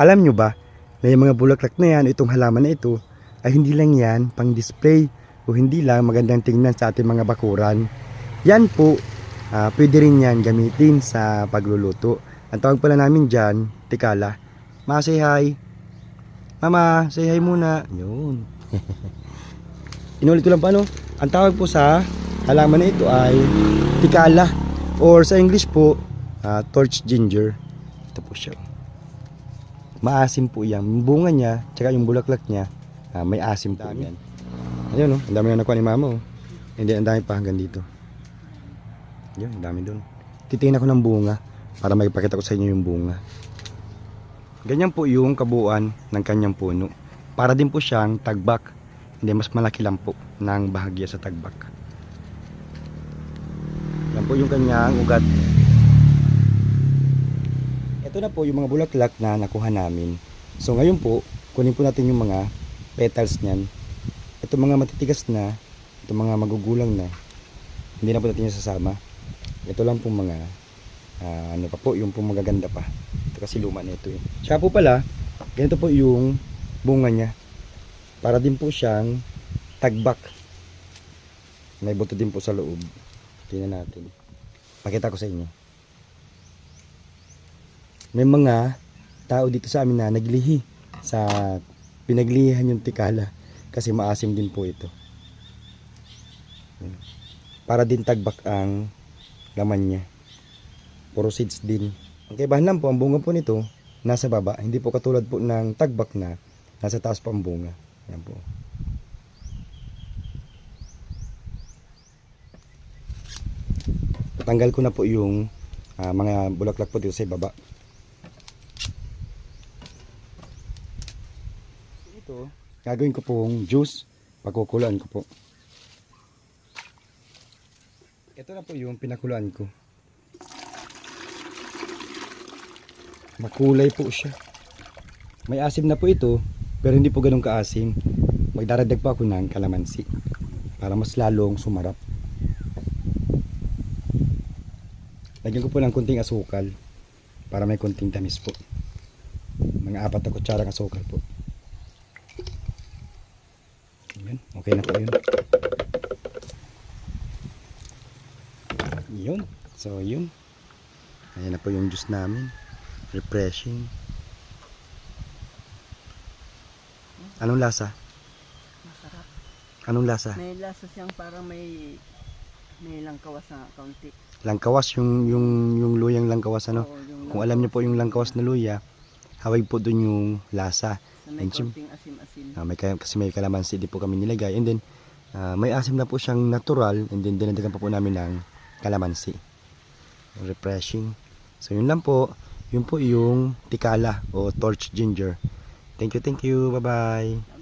Alam nyo ba na yung mga bulaklak na yan, itong halaman na ito, ay hindi lang yan pang display o hindi lang magandang tingnan sa ating mga bakuran. Yan po, ah, pwede rin yan gamitin sa pagluluto. Ang tawag pala namin dyan, tikala. Ma, say hi. Mama, say hi muna. Yun. Inulit ko lang pa, no? Ang tawag po sa halaman na ito ay tikala. Or sa English po, ah, torch ginger. Ito po siya. Maasim po yan. Yung bunga niya, tsaka yung bulaklak niya, ah, may asim po yan. Ayun, no? Ang dami na nakuha ni mama, oh. Hindi, ang dami pa hanggang dito. Yun, ang dami doon. Titingnan ko ng bunga para magpakita ko sa inyo yung bunga. Ganyan po yung kabuuan ng kanyang puno. Para din po siyang tagbak. Hindi, mas malaki lang po ng bahagya sa tagbak. Yan po yung kanyang ugat. Ito na po yung mga bulaklak na nakuha namin. So ngayon po, kunin po natin yung mga petals niyan. Ito mga matitigas na, ito mga magugulang na. Hindi na po natin yung sasama. Ito lang po mga ah, ano pa po, yung po magaganda pa. Ito kasi luma na ito eh. Siya po pala, ganito po yung bunga niya. Para din po siyang tagbak. May buto din po sa loob. Tingnan natin. Pakita ko sa inyo. May mga tao dito sa amin na naglihi sa pinaglihan yung tikala kasi maasim din po ito. Para din tagbak ang laman niya. Puro seeds din. Ang kaibahan lang po, ang bunga po nito nasa baba. Hindi po katulad po ng tagbak na nasa taas po ang bunga. Yan po. Tanggal ko na po yung ah, mga bulaklak po dito sa baba. Ito, gagawin ko pong juice. Pagkukulaan ko po. Ito na po yung pinakulaan ko. Makulay po siya. May asim na po ito, pero hindi po ganun kaasim. Magdaragdag pa ako ng kalamansi para mas lalong sumarap. Lagyan ko po ng kunting asukal para may kunting tamis po. Mga apat na kutsarang asukal po. Ayan, okay na po yun. Yun. So, yun. Ayan na po yung juice namin. Refreshing. Anong lasa? Masarap. Anong lasa? May lasa siyang parang may may langkawas na kaunti. Langkawas, yung, yung, yung luyang langkawas, ano? Oo, yung Kung alam niyo po yung langkawas na luya, hawig po dun yung lasa. May and sim- kaunting asim-asim. Ah, may, ka- kasi may kalamansi din po kami nilagay. And then, ah, may asim na po siyang natural. And then, dinadagan pa po namin ng kalamansi. Refreshing. So, yun lang po. Yun po yung tikala o torch ginger. Thank you, thank you. Bye-bye.